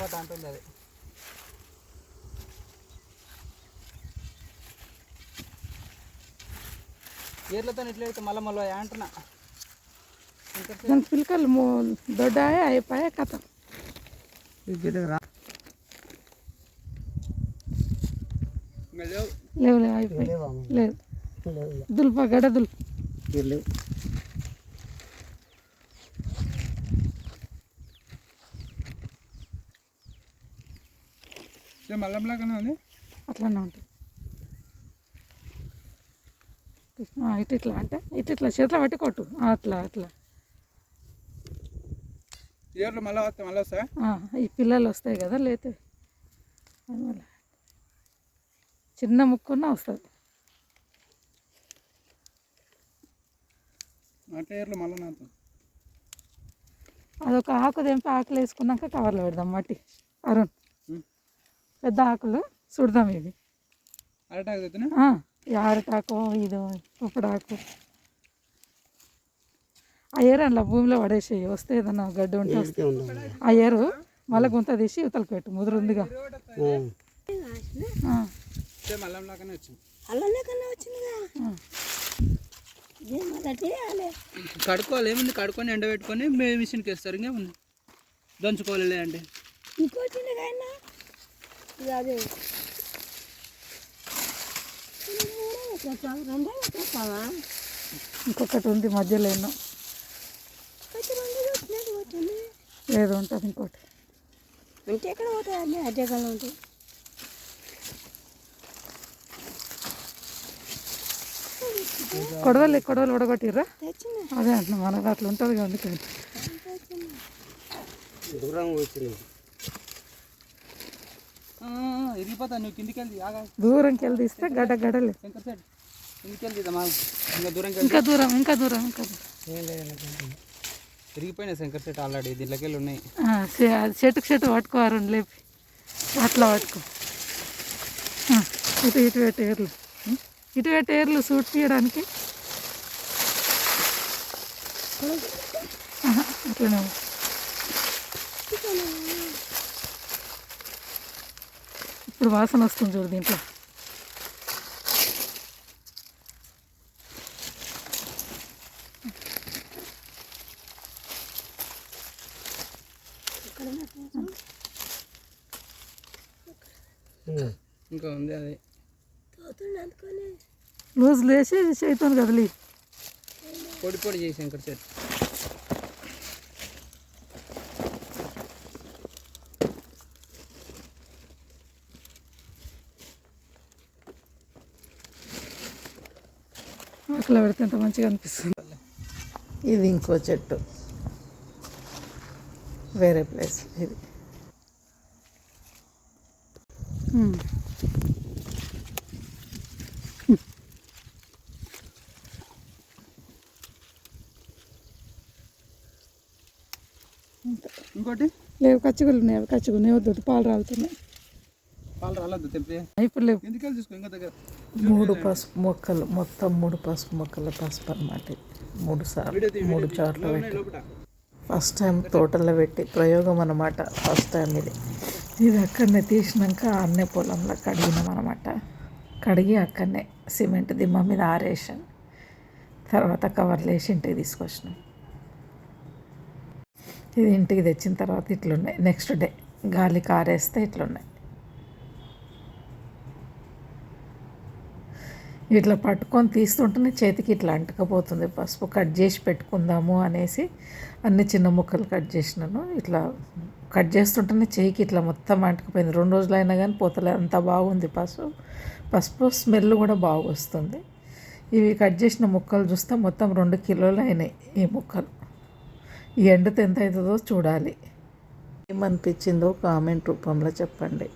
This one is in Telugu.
కథ అంటుంది అది. ఏర్లతో ఇట్లా అయితే మళ్ళీ మళ్ళీ అంటున్నా దాని పిలకలు మో దొడ్డాయ అయిపోయా కథ. రా. లేవు లేవు లేవు? అయిపోయి లేదు దుల్ప గడ దుల్ప. లేవు. మల్లంలాగానే ఉంది? అట్లానే ఉంటుంది. ఇటు ఇట్లా అంటే ఇటు ఇట్లా చేతిలో పట్టి కొట్టు. అట్లా అట్లా. ఏర్లు మళ్ళీ వస్తాయి మళ్ళీ వస్తాయి? ఈ పిల్లలు వస్తాయి కదా లేతే. చిన్న ముక్కున్న వస్తుంది. అంటే ఏర్లు మళ్ళీ నాతో అదొక ఆకు తెంపి ఆకులు వేసుకున్నాక కవర్లో పెడదాం మట్టి. అరుణ్. పెద్ద ఆకులు చూడదాం ఇవి. అరటాకు ఇది ఉప్పుడాకు ఆ ఏరు అందులో భూమిలో పడేసేయి వస్తే ఏదన్నా గడ్డి ఉంటే వస్తుంది ఆ ఏరు మళ్ళీ గుంత తీసి ఇవతలకి పెట్టు ముదురుందిగా కడుక్కోవాలి ఏముంది? కడుక్కొని ఎండబెట్టుకొని మే మిషన్కి వేస్తారు ఇంకేముంది? దంచుకోవాలి అంటే. ఇంకోటి ఇది అదే రెండే వచ్చేస్తావా ఇంకొకటి ఉంది మధ్యలో ఎన్నో. వచ్చింది లేదు ఉంటుంది ఇంకోటి. అంటే ఎక్కడ పోతాయి అన్నీ? అదే కన్నా ఉంటాయి కొడవలు కొడవలు ఉడగొట్టిర్రా? అదే అంటున్నా మనకు అట్లా ఉంటుంది కదా అందుకని ఇరిగిపోతా నువ్వు కిందికి వెళ్ళి ఆగా. దూరంకి వెళ్ళి తీస్తే గడ్డ గడ్డలే. శంకర్ సైడ్ కిందికి వెళ్తా మా ఇంకా దూరం ఇంకా దూరం ఇంకా దూరం ఇంకా దూరం. ఇరిగిపోయినాయి శంకర్ సెట్ ఆల్రెడీ దీంట్లోకి వెళ్ళి ఉన్నాయి. చెట్టుకు చెట్టు పట్టుకోవారు లేపి. అట్లా పట్టుకో. ఇటు ఇటు పెట్టే ఏర్లు? ఇటు పెట్టే ఏర్లు సూట్ తీయడానికి. అట్లనే. ఇప్పుడు వాసన వస్తుంది చూడు దీంట్లో. ఇంకా ఉంది అది. లూజ్ లేచి చేయితో కదిలి. పొడి పొడి చేయి శంకర్ సెట్ అట్లా పెడితే ఎంత మంచిగా అనిపిస్తుంది. ఇది ఇంకో చెట్టు. వేరే ప్లేస్ ఇది. ఇంకోటి? లేవు కచ్చిగులు ఉన్నాయి అవి కచ్చిగులు వద్దు పాలు రాలుతున్నాయి. మూడు పసుపు మొక్కలు మొత్తం మూడు పసుపు మొక్కల పసుపు అనమాట. మూడు సార్లు మూడు చోట్ల పెట్టి. ఫస్ట్ టైం తోటలో పెట్టి ప్రయోగం అనమాట ఫస్ట్ టైం ఇది. ఇది అక్కడనే తీసినాక అన్నే పొలంలో కడిగినాం అనమాట కడిగి అక్కడనే సిమెంట్ దిమ్మ మీద ఆరేసాం. తర్వాత కవర్లు వేసి ఇంటికి తీసుకొచ్చినాం. ఇది ఇంటికి తెచ్చిన తర్వాత ఇట్లున్నాయి. నెక్స్ట్ డే గాలికి ఆరేస్తే ఇట్లున్నాయి. ఇట్లా పట్టుకొని తీస్తుంటేనే చేతికి ఇట్లా అంటుకపోతుంది. పసుపు కట్ చేసి పెట్టుకుందాము అనేసి అన్ని చిన్న ముక్కలు కట్ చేసినాను. ఇట్లా కట్ చేస్తుంటేనే చేయికి ఇట్లా మొత్తం అంటుకుపోయింది. రెండు రోజులు అయినా కానీ పోతలే. అంత బాగుంది పసుపు. పసుపు స్మెల్ కూడా బాగా వస్తుంది. ఇవి కట్ చేసిన ముక్కలు చూస్తే మొత్తం రెండు కిలోలు అయినాయి ఈ ముక్కలు. ఈ ఎండతో ఎంత అవుతుందో చూడాలి. ఏమనిపించిందో కామెంట్ రూపంలో చెప్పండి.